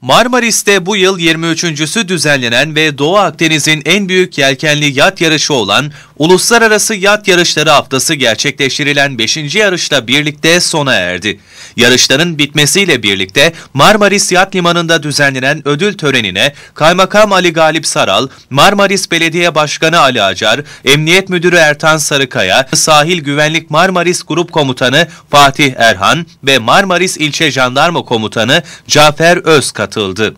Marmaris'te bu yıl 23.sü düzenlenen ve Doğu Akdeniz'in en büyük yelkenli yat yarışı olan Uluslararası Yat Yarışları Haftası gerçekleştirilen 5. yarışla birlikte sona erdi. Yarışların bitmesiyle birlikte Marmaris Yat Limanı'nda düzenlenen ödül törenine Kaymakam Ali Galip Saral, Marmaris Belediye Başkanı Ali Acar, Emniyet Müdürü Ertan Sarıkaya, Sahil Güvenlik Marmaris Grup Komutanı Fatih Erhan ve Marmaris İlçe Jandarma Komutanı Cafer Öz katıldı.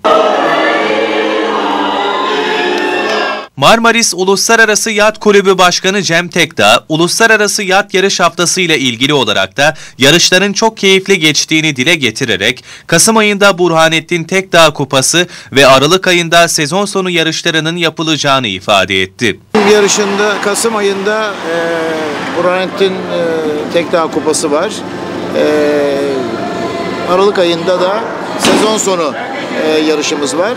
Marmaris Uluslararası Yat Kulübü Başkanı Cem Tekdağ, Uluslararası Yat Yarış Haftası ile ilgili olarak da yarışların çok keyifli geçtiğini dile getirerek Kasım ayında Burhanettin Tekdağ Kupası ve Aralık ayında sezon sonu yarışlarının yapılacağını ifade etti. Yarışında Kasım ayında e, Burhanettin e, Tekdağ Kupası var. E, Aralık ayında da sezon sonu e, yarışımız var.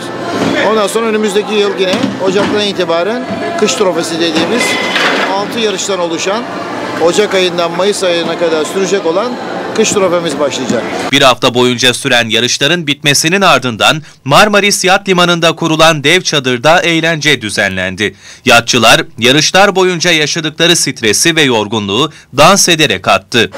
Ondan sonra önümüzdeki yıl yine Ocak'tan itibaren kış trofesi dediğimiz 6 yarıştan oluşan Ocak ayından Mayıs ayına kadar sürecek olan kış trofemiz başlayacak. Bir hafta boyunca süren yarışların bitmesinin ardından Marmaris Yat Limanı'nda kurulan dev çadırda eğlence düzenlendi. Yatçılar yarışlar boyunca yaşadıkları stresi ve yorgunluğu dans ederek attı.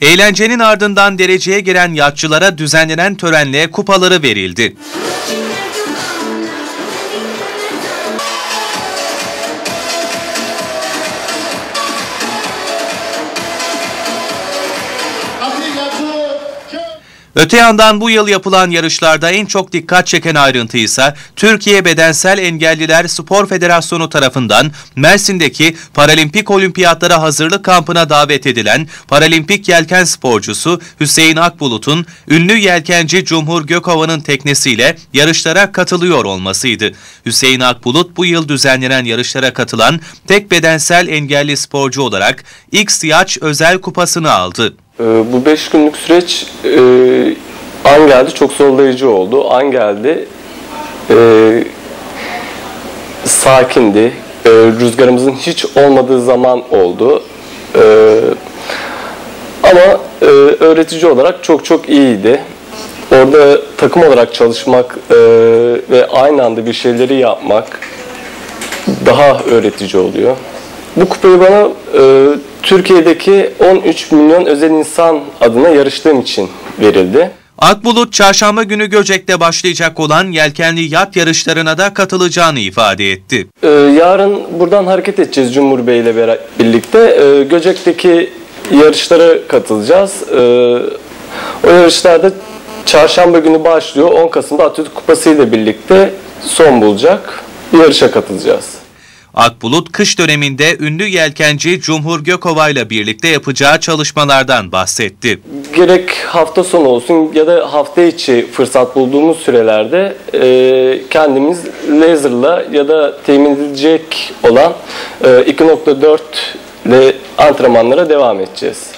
Eğlencenin ardından dereceye giren yatçılara düzenlenen törenle kupaları verildi. Öte yandan bu yıl yapılan yarışlarda en çok dikkat çeken ayrıntı ise Türkiye Bedensel Engelliler Spor Federasyonu tarafından Mersin'deki Paralimpik Olimpiyatlara hazırlık kampına davet edilen paralimpik yelken sporcusu Hüseyin Akbulut'un ünlü yelkenci Cumhur Gökova'nın teknesiyle yarışlara katılıyor olmasıydı. Hüseyin Akbulut bu yıl düzenlenen yarışlara katılan tek bedensel engelli sporcu olarak X Yaç Özel Kupasını aldı. Ee, bu 5 günlük süreç e, an geldi çok zorlayıcı oldu. An geldi e, sakindi. E, rüzgarımızın hiç olmadığı zaman oldu. Ama öğretici olarak çok çok iyiydi. Orada takım olarak çalışmak ve aynı anda bir şeyleri yapmak daha öğretici oluyor. Bu kupayı bana e, Türkiye'deki 13 milyon özel insan adına yarıştığım için verildi. Akbulut çarşamba günü Göcek'te başlayacak olan yelkenli yat yarışlarına da katılacağını ifade etti. Ee, yarın buradan hareket edeceğiz Cumhur Bey ile birlikte. Ee, Göcek'teki yarışlara katılacağız. Ee, o yarışlarda çarşamba günü başlıyor. 10 Kasım'da Atatürk Kupası ile birlikte son bulacak. Yarışa katılacağız. Akbulut kış döneminde ünlü yelkenci Cumhur Gökova ile birlikte yapacağı çalışmalardan bahsetti. Gerek hafta sonu olsun ya da hafta içi fırsat bulduğumuz sürelerde e, kendimiz laserla ya da temin edilecek olan e, 2.4 ile antrenmanlara devam edeceğiz.